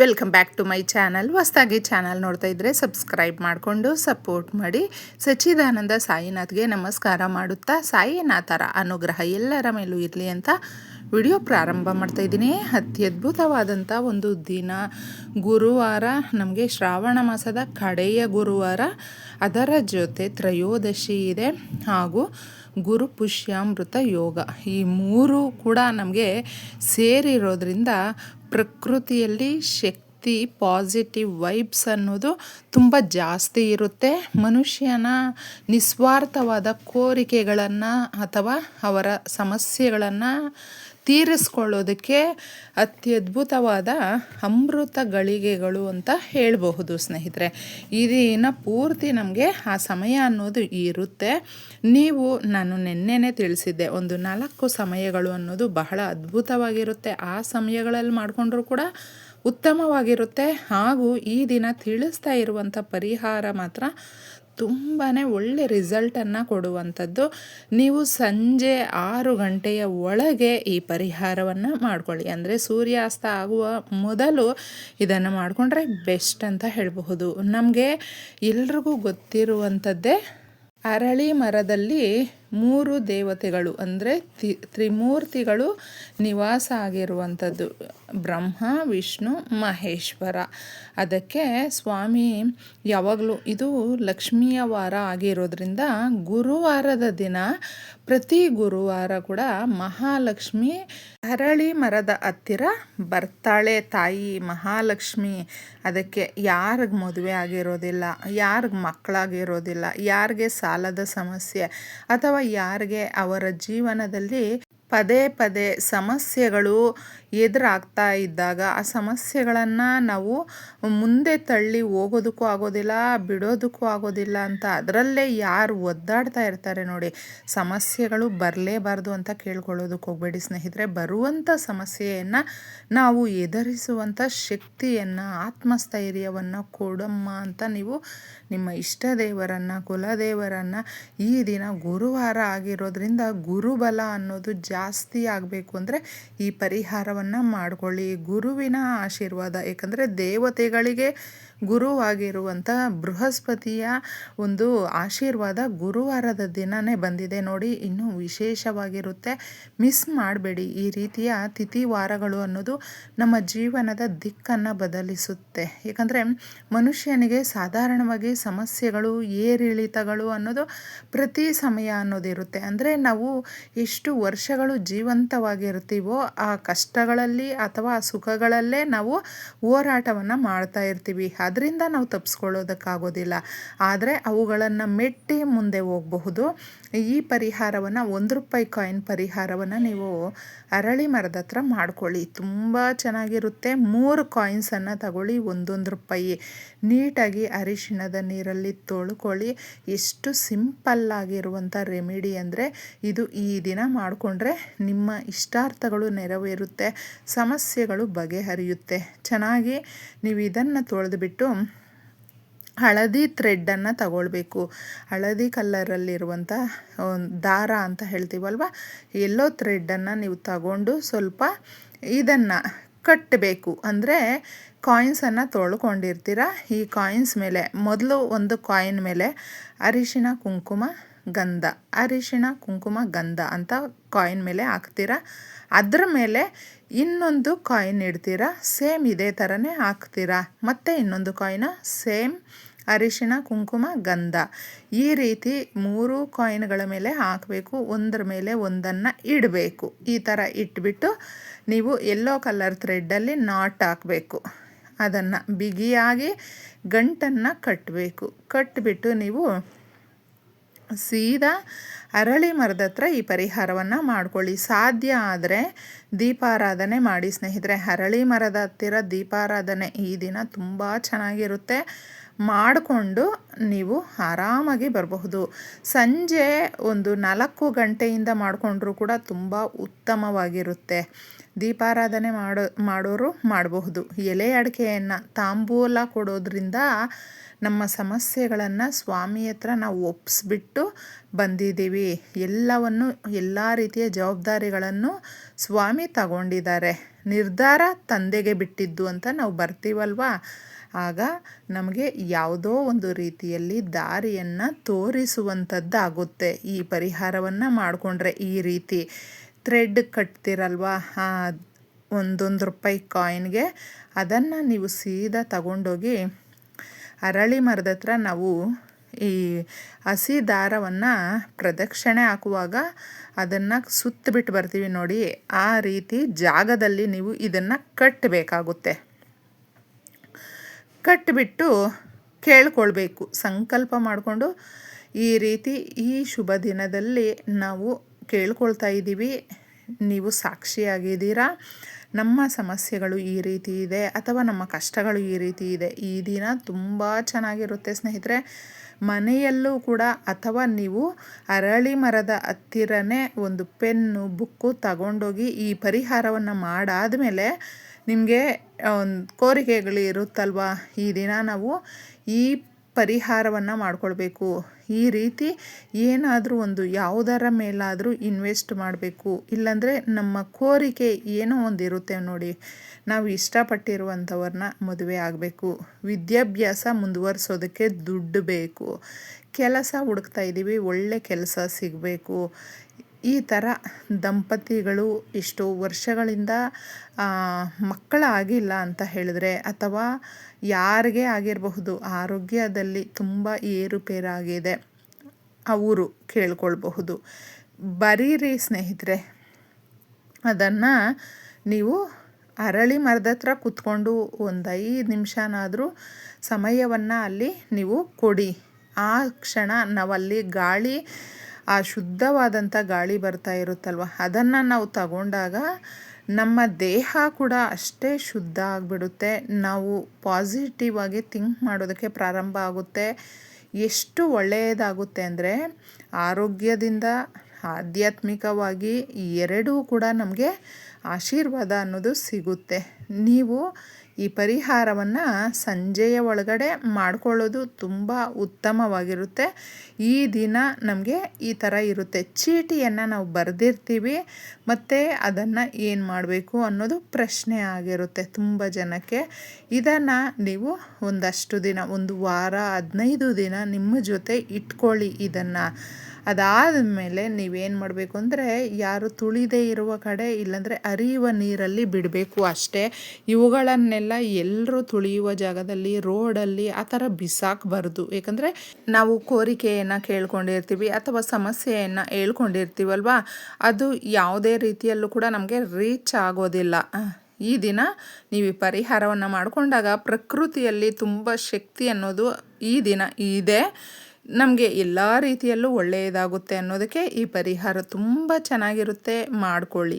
Welcome back to my channel ಹೊಸ್ದಾಗಿ channel ನೋಡ್ತಾ ಇದ್ದರೆ ಸಬ್ಸ್ಕ್ರೈಬ್ ಮಾಡಿಕೊಂಡು ಸಪೋರ್ಟ್ ಮಾಡಿ. ಸಚ್ಚಿದಾನಂದ ಸಾಯಿನಾಥ್ಗೆ ನಮಸ್ಕಾರ ಮಾಡುತ್ತಾ ಸಾಯಿನಾಥರ ಅನುಗ್ರಹ ಎಲ್ಲರ ಮೇಲೂ ಇರಲಿ ಅಂತ ವಿಡಿಯೋ ಪ್ರಾರಂಭ ಮಾಡ್ತಾ ಇದ್ದೀನಿ. ಅತ್ಯದ್ಭುತವಾದಂಥ ಒಂದು ದಿನ. ಗುರುವಾರ ನಮಗೆ ಶ್ರಾವಣ ಮಾಸದ ಕಡೆಯ ಗುರುವಾರ ಅದರ ಜೊತೆ ತ್ರಯೋದಶಿ ಇದೆ. ಹಾಗೂ ಗುರು ಪುಷ್ಯಾಮೃತ ಯೋಗ. ಈ ಮೂರು ಕೂಡ ನಮಗೆ ಸೇರಿರೋದ್ರಿಂದ ಪ್ರಕೃತಿಯಲ್ಲಿ ಶಕ್ತಿ ಪಾಸಿಟಿವ್ ವೈಬ್ಸ್ ಅನ್ನೋದು ತುಂಬ ಜಾಸ್ತಿ ಇರುತ್ತೆ. ಮನುಷ್ಯನ ನಿಸ್ವಾರ್ಥವಾದ ಕೋರಿಕೆಗಳನ್ನು ಅಥವಾ ಅವರ ಸಮಸ್ಯೆಗಳನ್ನು ತೀರಿಸ್ಕೊಳ್ಳೋದಕ್ಕೆ ಅತ್ಯದ್ಭುತವಾದ ಅಮೃತ ಗಳಿಗೆಗಳು ಅಂತ ಹೇಳಬಹುದು, ಸ್ನೇಹಿತರೆ. ಈ ದಿನ ಪೂರ್ತಿ ನಮಗೆ ಆ ಸಮಯ ಅನ್ನೋದು ಇರುತ್ತೆ. ನೀವು, ನಾನು ನಿನ್ನೆನೇ ತಿಳಿಸಿದ್ದೆ, ಒಂದು ನಾಲ್ಕು ಸಮಯಗಳು ಅನ್ನೋದು ಬಹಳ ಅದ್ಭುತವಾಗಿರುತ್ತೆ. ಆ ಸಮಯಗಳಲ್ಲಿ ಮಾಡಿಕೊಂಡ್ರು ಕೂಡ ಉತ್ತಮವಾಗಿರುತ್ತೆ. ಹಾಗೂ ಈ ದಿನ ತಿಳಿಸ್ತಾ ಇರುವಂಥ ಪರಿಹಾರ ಮಾತ್ರ ತುಂಬಾ ಒಳ್ಳೆ ರಿಸಲ್ಟನ್ನು ಕೊಡುವಂಥದ್ದು. ನೀವು ಸಂಜೆ ಆರು ಗಂಟೆಯ ಒಳಗೆ ಈ ಪರಿಹಾರವನ್ನು ಮಾಡ್ಕೊಳ್ಳಿ. ಅಂದರೆ ಸೂರ್ಯಾಸ್ತ ಆಗುವ ಮೊದಲು ಇದನ್ನು ಮಾಡಿಕೊಂಡ್ರೆ ಬೆಸ್ಟ್ ಅಂತ ಹೇಳಬಹುದು. ನಮಗೆ ಎಲ್ರಿಗೂ ಗೊತ್ತಿರುವಂಥದ್ದೇ ಅರಳಿ ಮರದಲ್ಲಿ ಮೂರು ದೇವತೆಗಳು ಅಂದರೆ ತಿ, ತ್ರಿಮೂರ್ತಿಗಳು ನಿವಾಸ ಆಗಿರುವಂಥದ್ದು. ಬ್ರಹ್ಮ, ವಿಷ್ಣು, ಮಹೇಶ್ವರ. ಅದಕ್ಕೆ ಸ್ವಾಮಿ ಯಾವಾಗಲೂ ಇದು ಲಕ್ಷ್ಮಿಯ ವಾರ ಆಗಿರೋದ್ರಿಂದ ಗುರುವಾರದ ದಿನ ಪ್ರತಿ ಗುರುವಾರ ಕೂಡ ಮಹಾಲಕ್ಷ್ಮಿ ಅರಳಿ ಮರದ ಹತ್ತಿರ ಬರ್ತಾಳೆ ತಾಯಿ ಮಹಾಲಕ್ಷ್ಮಿ. ಅದಕ್ಕೆ ಯಾರಿಗೆ ಮದುವೆ ಆಗಿರೋದಿಲ್ಲ, ಯಾರಿಗೆ ಮಕ್ಕಳಾಗಿರೋದಿಲ್ಲ ಯಾರಿಗೆ ಸಾಲದ ಸಮಸ್ಯೆ ಅಥವಾ ಯಾರಿಗೆ ಅವರ ಜೀವನದಲ್ಲಿ ಪದೇ ಪದೇ ಸಮಸ್ಯೆಗಳು ಎದುರಾಗ್ತಾ ಇದ್ದಾಗ ಆ ಸಮಸ್ಯೆಗಳನ್ನು ನಾವು ಮುಂದೆ ತಳ್ಳಿ ಹೋಗೋದಕ್ಕೂ ಆಗೋದಿಲ್ಲ, ಬಿಡೋದಕ್ಕೂ ಆಗೋದಿಲ್ಲ ಅಂತ ಅದರಲ್ಲೇ ಯಾರು ಒದ್ದಾಡ್ತಾ ಇರ್ತಾರೆ ನೋಡಿ. ಸಮಸ್ಯೆಗಳು ಬರಲೇಬಾರ್ದು ಅಂತ ಕೇಳ್ಕೊಳ್ಳೋದಕ್ಕೆ ಹೋಗಬೇಡಿ ಸ್ನೇಹಿತರೆ. ಬರುವಂಥ ಸಮಸ್ಯೆಯನ್ನು ನಾವು ಎದುರಿಸುವಂಥ ಶಕ್ತಿಯನ್ನು, ಆತ್ಮಸ್ಥೈರ್ಯವನ್ನು ಕೊಡಮ್ಮ ಅಂತ ನೀವು ನಿಮ್ಮ ಇಷ್ಟ ದೇವರನ್ನು, ಕುಲದೇವರನ್ನು ಈ ದಿನ ಗುರುವಾರ ಆಗಿರೋದ್ರಿಂದ ಗುರುಬಲ ಅನ್ನೋದು ಜಾಸ್ತಿ ಆಗಬೇಕು ಅಂದರೆ ಈ ಪರಿಹಾರವನ್ನು ಮಾಡಿಕೊಳ್ಳಿ. ಗುರುವಿನ ಆಶೀರ್ವಾದ, ಏಕೆಂದರೆ ದೇವತೆಗಳಿಗೆ ಗುರುವಾಗಿರುವಂಥ ಬೃಹಸ್ಪತಿಯ ಒಂದು ಆಶೀರ್ವಾದ ಗುರುವಾರದ ದಿನವೇ ಬಂದಿದೆ ನೋಡಿ. ಇನ್ನೂ ವಿಶೇಷವಾಗಿರುತ್ತೆ. ಮಿಸ್ ಮಾಡಬೇಡಿ. ಈ ರೀತಿಯ ತಿಥಿವಾರಗಳು ಅನ್ನೋದು ನಮ್ಮ ಜೀವನದ ದಿಕ್ಕನ್ನು ಬದಲಿಸುತ್ತೆ. ಏಕೆಂದರೆ ಮನುಷ್ಯನಿಗೆ ಸಾಧಾರಣವಾಗಿ ಸಮಸ್ಯೆಗಳು, ಏರಿಳಿತಗಳು ಅನ್ನೋದು ಪ್ರತಿ ಸಮಯ ಅನ್ನೋದಿರುತ್ತೆ. ಅಂದರೆ ನಾವು ಎಷ್ಟು ವರ್ಷಗಳು ಜೀವಂತವಾಗಿರ್ತೀವೋ ಆ ಕಷ್ಟಗಳಲ್ಲಿ ಅಥವಾ ಸುಖಗಳಲ್ಲೇ ನಾವು ಹೋರಾಟವನ್ನು ಮಾಡ್ತಾ ಇರ್ತೀವಿ. ಅದರಿಂದ ನಾವು ತಪ್ಪಿಸ್ಕೊಳ್ಳೋದಕ್ಕಾಗೋದಿಲ್ಲ ಆದರೆ ಅವುಗಳನ್ನು ಮೆಟ್ಟಿ ಮುಂದೆ ಹೋಗಬಹುದು. ಈ ಪರಿಹಾರವನ್ನು ಒಂದು ರೂಪಾಯಿ ಕಾಯಿನ್ ಪರಿಹಾರವನ್ನು ನೀವು ಅರಳಿ ಮರದ ಹತ್ರ ಮಾಡ್ಕೊಳ್ಳಿ. ತುಂಬ ಚೆನ್ನಾಗಿರುತ್ತೆ. ಮೂರು ಕಾಯಿನ್ಸನ್ನು ತಗೊಳ್ಳಿ, ಒಂದೊಂದು ರೂಪಾಯಿ. ನೀಟಾಗಿ ಅರಿಶಿಣದ ನೀರಲ್ಲಿ ತೊಳ್ಕೊಳ್ಳಿ. ಎಷ್ಟು ಸಿಂಪಲ್ಲಾಗಿರುವಂಥ ರೆಮಿಡಿ ಅಂದರೆ ಇದು ಈ ದಿನ ಮಾಡಿಕೊಂಡ್ರೆ ನಿಮ್ಮ ಇಷ್ಟಾರ್ಥಗಳು ನೆರವೇರುತ್ತೆ. ಸಮಸ್ಯೆಗಳು ಬಗೆಹರಿಯುತ್ತೆ. ಚೆನ್ನಾಗಿ ನೀವು ಇದನ್ನು ತೊಳೆದುಬಿಟ್ಟು ಹಳದಿ ಥ್ರೆಡ್ಡನ್ನು ತಗೊಳ್ಬೇಕು. ಹಳದಿ ಕಲ್ಲರಲ್ಲಿರುವಂಥ ದಾರ ಅಂತ ಹೇಳ್ತೀವಲ್ವ? ಎಲ್ಲೋ ಥ್ರೆಡ್ಡನ್ನು ನೀವು ತಗೊಂಡು ಸ್ವಲ್ಪ ಇದನ್ನು ಕಟ್ಟಬೇಕು ಅಂದರೆ ಕಾಯಿನ್ಸನ್ನು ತೊಳ್ಕೊಂಡಿರ್ತೀರ? ಈ ಕಾಯಿನ್ಸ್ ಮೇಲೆ, ಮೊದಲು ಒಂದು ಕಾಯಿನ್ ಮೇಲೆ ಅರಿಶಿನ, ಕುಂಕುಮ ಗಂಧ. ಅರಿಶಿಣ, ಕುಂಕುಮ, ಗಂಧ ಅಂತ ಕಾಯಿನ್ ಮೇಲೆ ಹಾಕ್ತೀರಾ. ಅದರ ಮೇಲೆ ಇನ್ನೊಂದು ಕಾಯಿನ್ ಇಡ್ತೀರಾ. ಸೇಮ್ ಇದೇ ಥರನೇ ಹಾಕ್ತೀರಾ. ಮತ್ತು ಇನ್ನೊಂದು ಕಾಯಿನ ಸೇಮ್ ಅರಿಶಿಣ, ಕುಂಕುಮ, ಗಂಧ. ಈ ರೀತಿ ಮೂರು ಕಾಯಿನ್ಗಳ ಮೇಲೆ ಹಾಕಬೇಕು. ಒಂದರ ಮೇಲೆ ಒಂದನ್ನು ಇಡಬೇಕು. ಈ ಥರ ಇಟ್ಬಿಟ್ಟು ನೀವು ಎಲ್ಲೋ ಕಲರ್ ಥ್ರೆಡ್ಡಲ್ಲಿ ನಾಟ್ ಹಾಕಬೇಕು. ಅದನ್ನು ಬಿಗಿಯಾಗಿ ಗಂಟನ್ನು ಕಟ್ಟಬೇಕು ಕಟ್ಟಿಬಿಟ್ಟು ನೀವು ಸೀದಾ ಅರಳಿ ಮರದ ಹತ್ರ ಈ ಪರಿಹಾರವನ್ನು ಮಾಡ್ಕೊಳ್ಳಿ. ಸಾಧ್ಯ ಆದರೆ ದೀಪಾರಾಧನೆ ಮಾಡಿ ಸ್ನೇಹಿತರೆ. ಅರಳಿ ಮರದ ಹತ್ತಿರ ದೀಪಾರಾಧನೆ ಈ ದಿನ ತುಂಬ ಚೆನ್ನಾಗಿರುತ್ತೆ. ಮಾಡಿಕೊಂಡು ನೀವು ಆರಾಮಾಗಿ ಬರಬಹುದು. ಸಂಜೆ ಒಂದು ನಾಲ್ಕು ಗಂಟೆಯಿಂದ ಮಾಡಿಕೊಂಡ್ರೂ ಕೂಡ ತುಂಬ ಉತ್ತಮವಾಗಿರುತ್ತೆ. ದೀಪಾರಾಧನೆ ಮಾಡೋ, ಮಾಡೋರು ಮಾಡಬಹುದು. ಎಲೆ ಅಡಿಕೆಯನ್ನು ತಾಂಬೂಲ ಕೊಡೋದ್ರಿಂದ ನಮ್ಮ ಸಮಸ್ಯೆಗಳನ್ನು ಸ್ವಾಮಿ ಹತ್ರ ನಾವು ಒಪ್ಪಿಸ್ಬಿಟ್ಟು ಬಂದಿದ್ದೀವಿ. ಎಲ್ಲವನ್ನು, ಎಲ್ಲ ರೀತಿಯ ಜವಾಬ್ದಾರಿಗಳನ್ನು ಸ್ವಾಮಿ ತಗೊಂಡಿದ್ದಾರೆ. ನಿರ್ಧಾರ ತಂದೆಗೆ ಬಿಟ್ಟಿದ್ದು ಅಂತ ನಾವು ಬರ್ತೀವಲ್ವಾ? ಆಗ ನಮಗೆ ಯಾವುದೋ ಒಂದು ರೀತಿಯಲ್ಲಿ ದಾರಿಯನ್ನು ತೋರಿಸುವಂಥದ್ದಾಗುತ್ತೆ. ಈ ಪರಿಹಾರವನ್ನು ಮಾಡಿಕೊಂಡ್ರೆ ಈ ರೀತಿ ಥ್ರೆಡ್ ಕಟ್ತಿರಲ್ವಾ? ಒಂದೊಂದು ರೂಪಾಯಿ ಕಾಯಿನ್ಗೆ ಅದನ್ನು ನೀವು ಸೀದಾ ತಗೊಂಡೋಗಿ ಅರಳಿ ಮರದ ಹತ್ರ ನಾವು ಈ ಹಸಿ ದಾರವನ್ನು ಪ್ರದಕ್ಷಿಣೆ ಹಾಕುವಾಗ ಅದನ್ನು ಸುತ್ತಿಬಿಟ್ಟು ಬರ್ತೀವಿ ನೋಡಿ. ಆ ರೀತಿ ಜಾಗದಲ್ಲಿ ನೀವು ಇದನ್ನು ಕಟ್ಟಬೇಕಾಗುತ್ತೆ ಕಟ್ಟಿಬಿಟ್ಟು ಕೇಳ್ಕೊಳ್ಬೇಕು. ಸಂಕಲ್ಪ ಮಾಡಿಕೊಂಡು ಈ ರೀತಿ ಈ ಶುಭ ದಿನದಲ್ಲಿ ನಾವು ಕೇಳ್ಕೊಳ್ತಾ ಇದ್ದೀವಿ. ನೀವು ಸಾಕ್ಷಿಯಾಗಿದ್ದೀರಾ? ನಮ್ಮ ಸಮಸ್ಯೆಗಳು ಈ ರೀತಿ ಇದೆ ಅಥವಾ ನಮ್ಮ ಕಷ್ಟಗಳು ಈ ರೀತಿ ಇದೆ? ಈ ದಿನ ತುಂಬ ಚೆನ್ನಾಗಿರುತ್ತೆ ಸ್ನೇಹಿತರೆ. ಮನೆಯಲ್ಲೂ ಕೂಡ ಅಥವಾ ನೀವು ಅರಳಿ ಮರದ ಹತ್ತಿರನೇ ಒಂದು ಪೆನ್ನು, ಬುಕ್ಕು ತಗೊಂಡೋಗಿ ಈ ಪರಿಹಾರವನ್ನು ಮಾಡಾದಮೇಲೆ ನಿಮಗೆ ಒಂದು ಕೋರಿಕೆಗಳು ಇರುತ್ತಲ್ವ? ಈ ದಿನ ನಾವು ಈ ಪರಿಹಾರವನ್ನು ಮಾಡಿಕೊಳ್ಬೇಕು. ಈ ರೀತಿ ಏನಾದರೂ ಒಂದು ಯಾವುದರ ಮೇಲಾದರೂ ಇನ್ವೆಸ್ಟ್ ಮಾಡಬೇಕು. ಇಲ್ಲಾಂದರೆ ನಮ್ಮ ಕೋರಿಕೆ ಏನೋ ಒಂದು ಇರುತ್ತೆ ನೋಡಿ. ನಾವು ಇಷ್ಟಪಟ್ಟಿರುವಂಥವ್ರನ್ನ ಮದುವೆ ಆಗಬೇಕು. ವಿದ್ಯಾಭ್ಯಾಸ ಮುಂದುವರಿಸೋದಕ್ಕೆ ದುಡ್ಡು ಬೇಕು. ಕೆಲಸ ಹುಡುಕ್ತಾ ಇದ್ದೀವಿ ಒಳ್ಳೆ ಕೆಲಸ ಸಿಗಬೇಕು. ಈ ಥರ ದಂಪತಿಗಳು ಇಷ್ಟು ವರ್ಷಗಳಿಂದ ಮಕ್ಕಳಾಗಿಲ್ಲ ಅಂತ ಹೇಳಿದ್ರೆ ಅಥವಾ ಯಾರಿಗೆ ಆಗಿರಬಹುದು, ಆರೋಗ್ಯದಲ್ಲಿ ತುಂಬ ಏರುಪೇರಾಗಿದೆ ಅವರು ಕೇಳ್ಕೊಳ್ಬಹುದು. ಬರೀರಿ ಸ್ನೇಹಿತರೆ, ಅದನ್ನು ನೀವು ಅರಳಿ ಮರದ ಹತ್ರ ಕೂತ್ಕೊಂಡು ಒಂದು ಐದು ನಿಮಿಷನಾದರೂ ಸಮಯವನ್ನು ಅಲ್ಲಿ ನೀವು ಕೊಡಿ. ಆ ಕ್ಷಣ ನಾವಲ್ಲಿ ಗಾಳಿ ಆ ಶುದ್ಧವಾದಂಥ ಗಾಳಿ ಬರ್ತಾ ಇರುತ್ತಲ್ವ? ಅದನ್ನು ನಾವು ತಗೊಂಡಾಗ ನಮ್ಮ ದೇಹ ಕೂಡ ಅಷ್ಟೇ ಶುದ್ಧ ಆಗಿಬಿಡುತ್ತೆ. ನಾವು ಪಾಸಿಟಿವ್ ಆಗಿ ಥಿಂಕ್ ಮಾಡೋದಕ್ಕೆ ಪ್ರಾರಂಭ ಆಗುತ್ತೆ. ಎಷ್ಟು ಒಳ್ಳೆಯದಾಗುತ್ತೆ ಅಂದರೆ ಆರೋಗ್ಯದಿಂದ ಆಧ್ಯಾತ್ಮಿಕವಾಗಿ ಎರಡೂ ಕೂಡ ನಮಗೆ ಆಶೀರ್ವಾದ ಅನ್ನೋದು ಸಿಗುತ್ತೆ. ನೀವು ಈ ಪರಿಹಾರವನ್ನು ಸಂಜೆಯ ಒಳಗಡೆ ಮಾಡಿಕೊಳ್ಳೋದು ತುಂಬ ಉತ್ತಮವಾಗಿರುತ್ತೆ. ಈ ದಿನ ನಮಗೆ ಈ ಥರ ಇರುತ್ತೆ. ಚೀಟಿಯನ್ನು ನಾವು ಬರೆದಿರ್ತೀವಿ, ಮತ್ತು ಅದನ್ನು ಏನು ಮಾಡಬೇಕು ಅನ್ನೋದು ಪ್ರಶ್ನೆ ಆಗಿರುತ್ತೆ ತುಂಬ ಜನಕ್ಕೆ. ಇದನ್ನು ನೀವು ಒಂದಷ್ಟು ದಿನ, ಒಂದು ವಾರ, ಹದಿನೈದು ದಿನ ನಿಮ್ಮ ಜೊತೆ ಇಟ್ಕೊಳ್ಳಿ ಇದನ್ನು. ಅದಾದ ಮೇಲೆ ನೀವೇನು ಮಾಡಬೇಕು ಅಂದರೆ ಯಾರು ತುಳಿದೇ ಇರುವ ಕಡೆ ಇಲ್ಲಾಂದರೆ ಹರಿಯುವ ನೀರಲ್ಲಿ ಬಿಡಬೇಕು ಅಷ್ಟೇ. ಇವುಗಳನ್ನೆಲ್ಲ ಎಲ್ಲರೂ ತುಳಿಯುವ ಜಾಗದಲ್ಲಿ, ರೋಡಲ್ಲಿ ಆ ಥರ ಬಿಸಾಕಬಾರ್ದು. ಯಾಕಂದರೆ ನಾವು ಕೋರಿಕೆಯನ್ನು ಕೇಳ್ಕೊಂಡಿರ್ತೀವಿ ಅಥವಾ ಸಮಸ್ಯೆಯನ್ನು ಹೇಳ್ಕೊಂಡಿರ್ತೀವಲ್ವಾ? ಅದು ಯಾವುದೇ ರೀತಿಯಲ್ಲೂ ಕೂಡ ನಮಗೆ ರೀಚ್ ಆಗೋದಿಲ್ಲ. ಈ ದಿನ ನೀವು ಪರಿಹಾರವನ್ನು ಮಾಡಿಕೊಂಡಾಗ ಪ್ರಕೃತಿಯಲ್ಲಿ ತುಂಬ ಶಕ್ತಿ ಅನ್ನೋದು ಈ ದಿನ ಇದೆ. ನಮಗೆ ಎಲ್ಲ ರೀತಿಯಲ್ಲೂ ಒಳ್ಳೆಯದಾಗುತ್ತೆ ಅನ್ನೋದಕ್ಕೆ ಈ ಪರಿಹಾರ ತುಂಬ ಚೆನ್ನಾಗಿರುತ್ತೆ. ಮಾಡ್ಕೊಳ್ಳಿ.